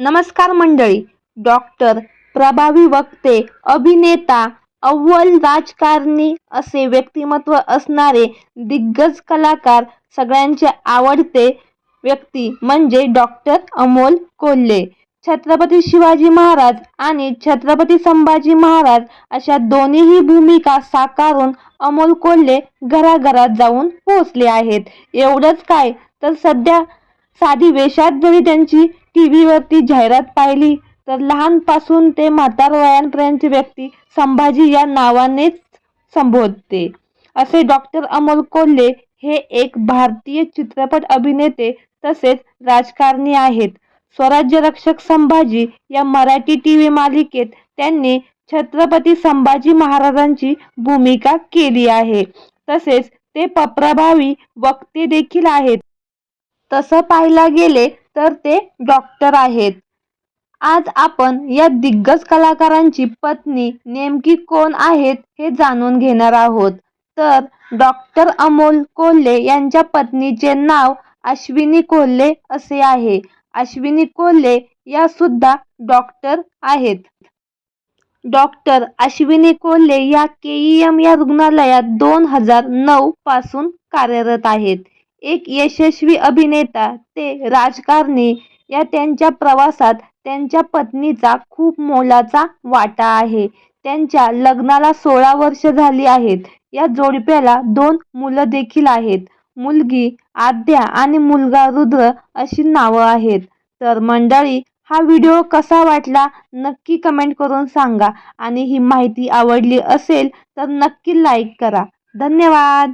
नमस्कार मंडळी. डॉक्टर प्रभावी वक्ते अभिनेता अव्वल राजकारणी असे व्यक्तिमत्व असणारे दिग्गज कलाकार सगळ्यांचे आवडते व्यक्ती म्हणजे डॉक्टर अमोल कोल्हे. छत्रपती शिवाजी महाराज आणि छत्रपती संभाजी महाराज अशा दोन्हीही भूमिका साकारून अमोल कोल्हे घराघरात जाऊन पोहोचले आहेत. एवढंच काय तर सध्या साधी वेशात जरी त्यांची टी व्हीवरती जाहिरात पाहिली तर लहानपासून ते म्हातार वयांपर्यंतची व्यक्ती संभाजी या नावानेच संबोधते. असे डॉक्टर अमोल कोल्हे हे एक भारतीय चित्रपट अभिनेते तसेच राजकारणी आहेत. स्वराज्य रक्षक संभाजी या मराठी टी व्ही मालिकेत त्यांनी छत्रपती संभाजी महाराजांची भूमिका केली आहे. तसेच ते पप्रभावी वक्ते देखील आहेत. तसं पाहायला गेले तर ते डॉक्टर आहेत. आज आपण या दिग्गज कलाकारांची पत्नी नेमकी कोण आहेत हे जाणून घेणार आहोत. तर डॉक्टर अमोल कोल्हे यांच्या पत्नीचे नाव अश्विनी कोल्हे असे आहे. अश्विनी कोल्हे या सुद्धा डॉक्टर आहेत. डॉक्टर अश्विनी कोल्हे या के ई एम या रुग्णालयात दोन हजार नऊ पासून कार्यरत आहेत. एक यशस्वी अभिनेता. ते राजकारणी. या त्यांच्या प्रवासात त्यांच्या पत्नीचा खूप मोलाचा वाटा आहे. त्यांच्या लग्नाला सोळा वर्ष झाली आहेत. या जोडप्याला दोन मुलं देखील आहेत. मुलगी आद्या आणि मुलगा रुद्र अशी नावं आहेत. तर मंडळी हा व्हिडिओ कसा वाटला? नक्की कमेंट करून सांगा. आणि ही माहिती आवडली असेल तर नक्की लाईक करा. धन्यवाद!